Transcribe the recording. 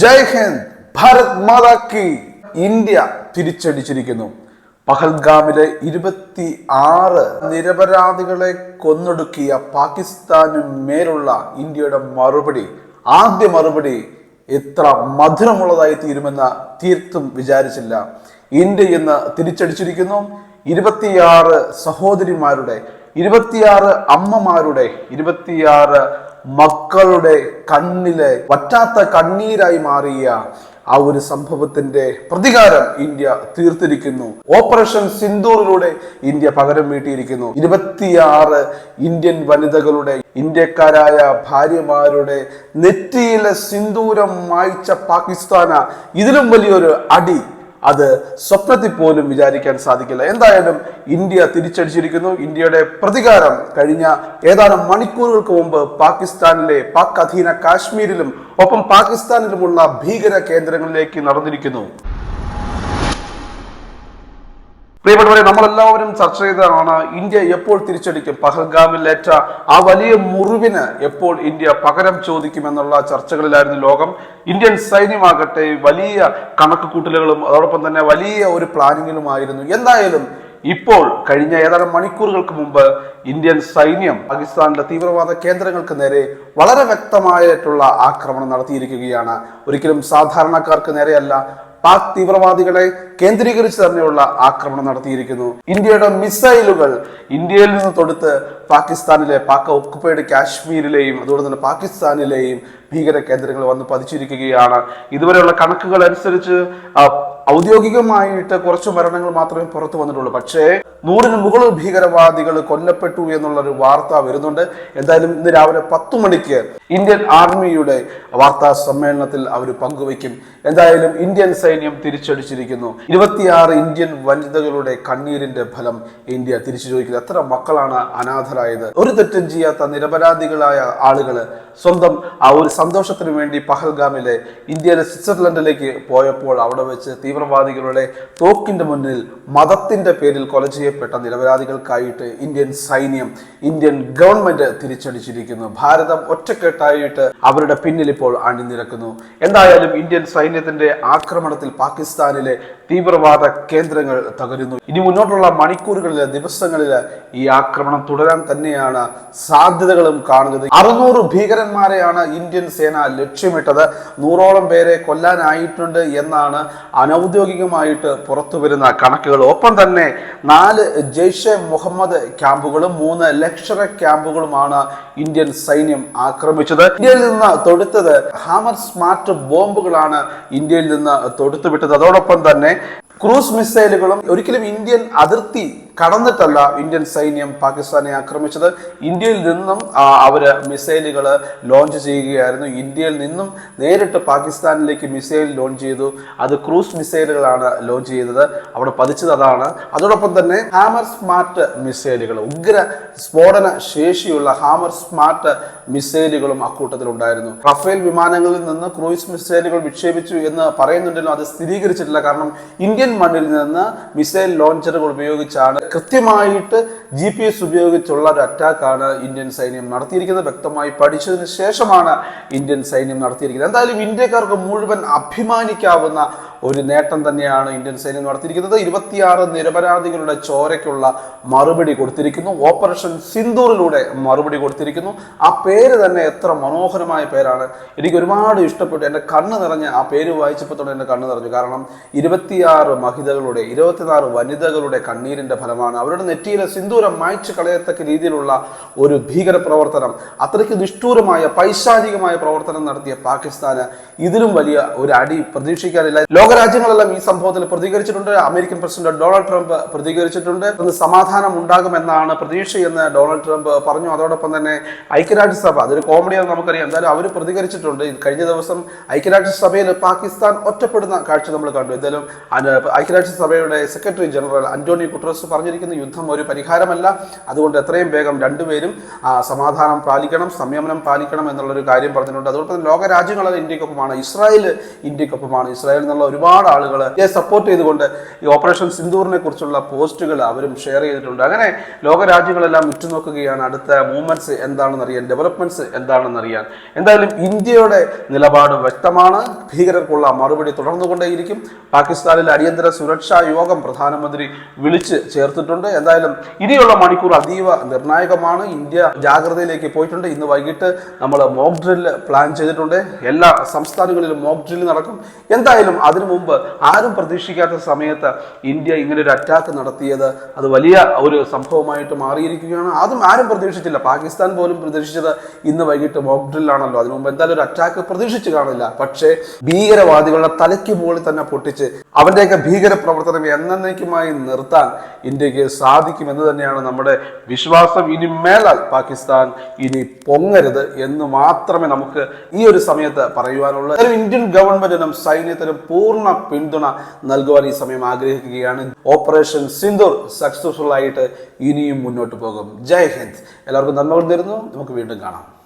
ജയ് ഹിന്ദ് ഭാരത് മാതാ കി. India തിരിച്ചടിച്ചിരിക്കുന്നു. പഹൽഗാമിലെ ഇരുപത്തി ആറ് നിരപരാധികളെ കൊന്നൊടുക്കിയ പാകിസ്ഥാനു മേലുള്ള ഇന്ത്യയുടെ മറുപടി ആദ്യ മറുപടി എത്ര മധുരമുള്ളതായി തീരുമെന്ന് തീർത്തും വിചാരിച്ചില്ല. ഇന്ത്യ ഇന്ന് തിരിച്ചടിച്ചിരിക്കുന്നു. ഇരുപത്തിയാറ് സഹോദരിമാരുടെ ഇരുപത്തിയാറ് അമ്മമാരുടെ ഇരുപത്തിയാറ് മക്കളുടെ കണ്ണിലെ വറ്റാത്ത കണ്ണീരായി മാറിയ ആ ഒരു സംഭവത്തിന്റെ പ്രതികാരം ഇന്ത്യ തീർത്തിരിക്കുന്നു. ഓപ്പറേഷൻ സിന്ദൂറിലൂടെ ഇന്ത്യ പകരം വീട്ടിയിരിക്കുന്നു. ഇരുപത്തിയാറ് ഇന്ത്യൻ വനിതകളുടെ ഇന്ത്യക്കാരായ ഭാര്യമാരുടെ നെറ്റിയിലെ സിന്ദൂരം മായ്ച്ച പാകിസ്ഥാന ഇതിലും വലിയൊരു അടി അത് സ്വപ്നത്തിൽ പോലും വിചാരിക്കാൻ സാധിക്കില്ല. എന്തായാലും ഇന്ത്യ തിരിച്ചടിച്ചിരിക്കുന്നു. ഇന്ത്യയുടെ പ്രതികാരം കഴിഞ്ഞ ഏതാനും മണിക്കൂറുകൾക്ക് മുമ്പ് പാകിസ്ഥാനിലെ പാക് അധീന കാശ്മീരിലും ഒപ്പം പാകിസ്ഥാനിലുമുള്ള ഭീകര കേന്ദ്രങ്ങളിലേക്ക് നടന്നിരിക്കുന്നു. പ്രിയപ്പെട്ടവരെ നമ്മളെല്ലാവരും ചർച്ച ചെയ്തതാണ് ഇന്ത്യ എപ്പോൾ തിരിച്ചടിക്കും? പഹൽഗാമിലേറ്റ ആ വലിയ മുറിവിന് എപ്പോൾ ഇന്ത്യ പകരം ചോദിക്കുമെന്നുള്ള ചർച്ചകളിലായിരുന്നു ലോകം. ഇന്ത്യൻ സൈന്യമാകട്ടെ വലിയ കണക്ക് കൂട്ടലുകളും അതോടൊപ്പം തന്നെ വലിയ ഒരു പ്ലാനിങ്ങിലുമായിരുന്നു. എന്തായാലും ഇപ്പോൾ കഴിഞ്ഞ ഏതാനും മണിക്കൂറുകൾക്ക് മുമ്പ് ഇന്ത്യൻ സൈന്യം പാകിസ്ഥാനിലെ തീവ്രവാദ കേന്ദ്രങ്ങൾക്ക് നേരെ വളരെ വ്യക്തമായിട്ടുള്ള ആക്രമണം നടത്തിയിരിക്കുകയാണ്. ഒരിക്കലും സാധാരണക്കാർക്ക് നേരെയല്ല പാക് തീവ്രവാദികളെ കേന്ദ്രീകരിച്ച് തന്നെയുള്ള ആക്രമണം നടത്തിയിരിക്കുന്നു. ഇന്ത്യയുടെ മിസൈലുകൾ ഇന്ത്യയിൽ നിന്ന് തൊടുത്ത് പാകിസ്ഥാനിലെ പാക് ഒക്കുപ്പൈഡ് കാശ്മീരിലെയും അതുപോലെ തന്നെ പാകിസ്ഥാനിലെയും ഭീകര കേന്ദ്രങ്ങൾ വന്ന് പതിച്ചിരിക്കുകയാണ്. ഇതുവരെയുള്ള കണക്കുകൾ അനുസരിച്ച് ഔദ്യോഗികമായിട്ട് കുറച്ച് മരണങ്ങൾ മാത്രമേ പുറത്തു വന്നിട്ടുള്ളൂ. പക്ഷേ നൂറിന് മുകളിൽ ഭീകരവാദികൾ കൊല്ലപ്പെട്ടു എന്നുള്ള ഒരു വാർത്ത വരുന്നുണ്ട്. എന്തായാലും ഇന്ന് രാവിലെ പത്ത് മണിക്ക് ഇന്ത്യൻ ആർമിയുടെ വാർത്താ സമ്മേളനത്തിൽ അവർ പങ്കുവയ്ക്കും. എന്തായാലും ഇന്ത്യൻ സൈന്യം തിരിച്ചടിച്ചിരിക്കുന്നു. ഇരുപത്തിയാറ് ഇന്ത്യൻ വനിതകളുടെ കണ്ണീരിന്റെ ഫലം ഇന്ത്യ തിരിച്ചു ചോദിക്കുന്നത് എത്ര മക്കളാണ് അനാഥരായത്? ഒരു തെറ്റും ചെയ്യാത്ത നിരപരാധികളായ ആളുകൾ സ്വന്തം ആ ഒരു സന്തോഷത്തിന് വേണ്ടി പഹൽഗാമിലെ ഇന്ത്യയിലെ സ്വിറ്റ്സർലൻഡിലേക്ക് പോയപ്പോൾ അവിടെ വെച്ച് തീവ്രവാദികളുടെ തോക്കിന്റെ മുന്നിൽ മതത്തിന്റെ പേരിൽ കൊല ചെയ്യപ്പെട്ട നിരപരാധികൾക്കായിട്ട് ഇന്ത്യൻ സൈന്യം ഇന്ത്യൻ ഗവൺമെന്റ് തിരിച്ചടിച്ചിരിക്കുന്നു. ഭാരതം ഒറ്റക്കെട്ടായിട്ട് അവരുടെ പിന്നിൽ ഇപ്പോൾ അണിനിരക്കുന്നു. എന്തായാലും ഇന്ത്യൻ സൈന്യത്തിന്റെ ആക്രമണത്തിൽ പാകിസ്ഥാനിലെ തീവ്രവാദ കേന്ദ്രങ്ങൾ തകരുന്നു. ഇനി മുന്നോട്ടുള്ള മണിക്കൂറുകളിൽ ദിവസങ്ങളിൽ ഈ ആക്രമണം തുടരാൻ തന്നെയാണ് സാധ്യതകളും കാണുന്നത്. അറുന്നൂറ് ഭീകരന്മാരെയാണ് ഇന്ത്യൻ സേന ലക്ഷ്യമിട്ടത്. നൂറോളം പേരെ കൊല്ലാനായിട്ടുണ്ട് എന്നാണ് അനൗദ്യോഗികമായിട്ട് പുറത്തു വരുന്ന കണക്കുകൾ. ഒപ്പം തന്നെ നാല് ജെയ്ഷെ മുഹമ്മദ് ക്യാമ്പുകളും മൂന്ന് ലക്ഷറ ക്യാമ്പുകളുമാണ് ഇന്ത്യൻ സൈന്യം ആക്രമിച്ചത്. ഇന്ത്യയിൽ നിന്ന് തൊടുത്തത് ഹാമർ സ്മാർട്ട് ബോംബുകളാണ് ഇന്ത്യയിൽ നിന്ന് തൊടുത്തുവിട്ടത്. അതോടൊപ്പം തന്നെ ക്രൂസ് മിസൈലുകളും ഒരിക്കലും ഇന്ത്യൻ അതിർത്തി കടന്നിട്ടല്ല ഇന്ത്യൻ സൈന്യം പാകിസ്ഥാനെ ആക്രമിച്ചത്. ഇന്ത്യയിൽ നിന്നും അവർ മിസൈലുകൾ ലോഞ്ച് ചെയ്യുകയായിരുന്നു. ഇന്ത്യയിൽ നിന്നും നേരിട്ട് പാകിസ്ഥാനിലേക്ക് മിസൈൽ ലോഞ്ച് ചെയ്തു. അത് ക്രൂസ് മിസൈലുകളാണ് ലോഞ്ച് ചെയ്തത്. അവിടെ പതിച്ചത് അതാണ്. അതോടൊപ്പം തന്നെ ഹാമർ സ്മാർട്ട് മിസൈലുകൾ ഉഗ്ര സ്ഫോടന ശേഷിയുള്ള ഹാമർ സ്മാർട്ട് മിസൈലുകളും അക്കൂട്ടത്തിലുണ്ടായിരുന്നു. റഫേൽ വിമാനങ്ങളിൽ നിന്ന് ക്രൂയിസ് മിസൈലുകൾ വിക്ഷേപിച്ചു എന്ന് പറയുന്നുണ്ടെങ്കിലും അത് സ്ഥിരീകരിച്ചിട്ടില്ല. കാരണം ഇന്ത്യൻ മണ്ണിൽ നിന്ന് മിസൈൽ ലോഞ്ചറുകൾ ഉപയോഗിച്ചാണ് കൃത്യമായിട്ട് ജി പി എസ് ഉപയോഗിച്ചുള്ള ഒരു അറ്റാക്കാണ് ഇന്ത്യൻ സൈന്യം നടത്തിയിരിക്കുന്നത്. വ്യക്തമായി പഠിച്ചതിന് ശേഷമാണ് ഇന്ത്യൻ സൈന്യം നടത്തിയിരിക്കുന്നത്. എന്തായാലും ഇന്ത്യക്കാർക്ക് മുഴുവൻ അഭിമാനിക്കാവുന്ന ഒരു നേട്ടം തന്നെയാണ് ഇന്ത്യൻ സൈന്യം നടത്തിയിരിക്കുന്നത്. ഇരുപത്തിയാറ് നിരപരാധികളുടെ ചോരയ്ക്കുള്ള മറുപടി കൊടുത്തിരിക്കുന്നു. ഓപ്പറേഷൻ സിന്ദൂറിലൂടെ മറുപടി കൊടുത്തിരിക്കുന്നു. ആ പേര് തന്നെ എത്ര മനോഹരമായ പേരാണ്. എനിക്ക് ഒരുപാട് ഇഷ്ടപ്പെട്ടു. എന്റെ കണ്ണ് നിറഞ്ഞ് ആ പേര് വായിച്ചപ്പോൾ തന്നെ എന്റെ കണ്ണ് നിറഞ്ഞു. കാരണം ഇരുപത്തിയാറ് മഹിതകളുടെ ഇരുപത്തിനാറ് വനിതകളുടെ കണ്ണീരിന്റെ ഫലമാണ് അവരുടെ നെറ്റിയിലെ സിന്ദൂരം മായ്ച്ചു കളയത്തക്ക രീതിയിലുള്ള ഒരു ഭീകര പ്രവർത്തനം അത്രയ്ക്ക് നിഷ്ഠൂരമായ പൈശാചികമായ പ്രവർത്തനം നടത്തിയ പാകിസ്ഥാന് ഇതിലും വലിയ ഒരു അടി പ്രതീക്ഷിക്കാനില്ല. ലോകരാജ്യങ്ങളെല്ലാം ഈ സംഭവത്തിൽ പ്രതികരിച്ചിട്ടുണ്ട്. അമേരിക്കൻ പ്രസിഡന്റ് ഡൊണാൾഡ് ട്രംപ് പ്രതികരിച്ചിട്ടുണ്ട്. ഇന്ന് സമാധാനം ഉണ്ടാകുമെന്നാണ് പ്രതീക്ഷയെന്ന് ഡൊണാൾഡ് ട്രംപ് പറഞ്ഞു. അതോടൊപ്പം തന്നെ ഐക്യരാജ്യസഭ അതൊരു കോമഡിയാണ് നമുക്കറിയാം. എന്തായാലും അവർ പ്രതികരിച്ചിട്ടുണ്ട്. കഴിഞ്ഞ ദിവസം ഐക്യരാജ്യസഭയിൽ പാകിസ്ഥാൻ ഒറ്റപ്പെടുന്ന കാഴ്ച നമ്മൾ കണ്ടു. എന്തായാലും ഐക്യരാജ്യസഭയുടെ സെക്രട്ടറി ജനറൽ അന്റോണിയോ കുട്രസ് പറഞ്ഞിരിക്കുന്ന യുദ്ധം ഒരു പരിഹാരമല്ല. അതുകൊണ്ട് എത്രയും വേഗം രണ്ടുപേരും സമാധാനം പാലിക്കണം സംയമനം പാലിക്കണം എന്നുള്ളൊരു കാര്യം പറഞ്ഞിട്ടുണ്ട്. അതോടൊപ്പം തന്നെ ലോക രാജ്യങ്ങളെല്ലാം ഇന്ത്യക്കൊപ്പമാണ് ഇസ്രായേൽ ഇന്ത്യക്കൊപ്പമാണ്. ഇസ്രായേൽ എന്നുള്ള ഒരു ഒരുപാട് ആളുകൾ ഇതേ സപ്പോർട്ട് ചെയ്തുകൊണ്ട് ഈ ഓപ്പറേഷൻ സിന്ദൂറിനെ കുറിച്ചുള്ള പോസ്റ്റുകൾ അവരും ഷെയർ ചെയ്തിട്ടുണ്ട്. അങ്ങനെ ലോകരാജ്യങ്ങളെല്ലാം ഉറ്റുനോക്കുകയാണ്. അടുത്ത മൂവ്മെന്റ്സ് എന്താണെന്ന് അറിയാൻ ഡെവലപ്മെന്റ്സ് എന്താണെന്ന് അറിയാൻ എന്തായാലും ഇന്ത്യയുടെ നിലപാട് വ്യക്തമാണ്. ഭീകരർക്കുള്ള മറുപടി തുടർന്നുകൊണ്ടേയിരിക്കും. പാകിസ്ഥാനിൽ അടിയന്തര സുരക്ഷാ യോഗം പ്രധാനമന്ത്രി വിളിച്ച് ചേർത്തിട്ടുണ്ട്. എന്തായാലും ഇനിയുള്ള മണിക്കൂർ അതീവ നിർണായകമാണ്. ഇന്ത്യ ജാഗ്രതയിലേക്ക് പോയിട്ടുണ്ട്. ഇന്ന് വൈകിട്ട് നമ്മൾ മോക്ക് ഡ്രില്ല് പ്ലാൻ ചെയ്തിട്ടുണ്ട്. എല്ലാ സംസ്ഥാനങ്ങളിലും മോക്ക് ഡ്രില്ല് നടക്കും. എന്തായാലും അതിനു മുമ്പ് ആരും പ്രതീക്ഷിക്കാത്ത സമയത്ത് ഇന്ത്യ ഇങ്ങനെ ഒരു അറ്റാക്ക് നടത്തിയത്. അത് വലിയ ഒരു സംഭവമായിട്ട് മാറിയിരിക്കുകയാണ്. അതും ആരും പ്രതീക്ഷിച്ചില്ല. പാകിസ്ഥാൻ പോലും പ്രതീക്ഷിച്ചത് ഇന്ന് വൈകിട്ട് മോക്ക് ഡ്രില്ലാണല്ലോ അതിനു മുമ്പ് എന്തായാലും ഒരു അറ്റാക്ക് പ്രതീക്ഷിച്ചു കാണില്ല. പക്ഷേ ഭീകരവാദികളുടെ തലയ്ക്ക് മുകളിൽ തന്നെ പൊട്ടിച്ച് അവരുടെയൊക്കെ ഭീകര പ്രവർത്തനം എന്നേക്കുമായി നിർത്താൻ ഇന്ത്യയ്ക്ക് സാധിക്കുമെന്ന് തന്നെയാണ് നമ്മുടെ വിശ്വാസം. ഇനി മേലാൽ പാകിസ്ഥാൻ ഇനി പൊങ്ങരുത് എന്ന് മാത്രമേ നമുക്ക് ഈ ഒരു സമയത്ത് പറയുവാനുള്ളൂ. ഇന്ത്യൻ ഗവൺമെന്റിനും സൈന്യത്തിനും പൂർണ പിന്തുണ നൽകുവാൻ ഈ സമയം ആഗ്രഹിക്കുകയാണ്. ഓപ്പറേഷൻ സിന്ദൂർ സക്സസ്ഫുൾ ആയിട്ട് ഇനിയും മുന്നോട്ട് പോകും. ജയ് ഹിന്ദ്. എല്ലാവർക്കും നന്മകൾ തരുന്നു നമുക്ക് വീണ്ടും കാണാം.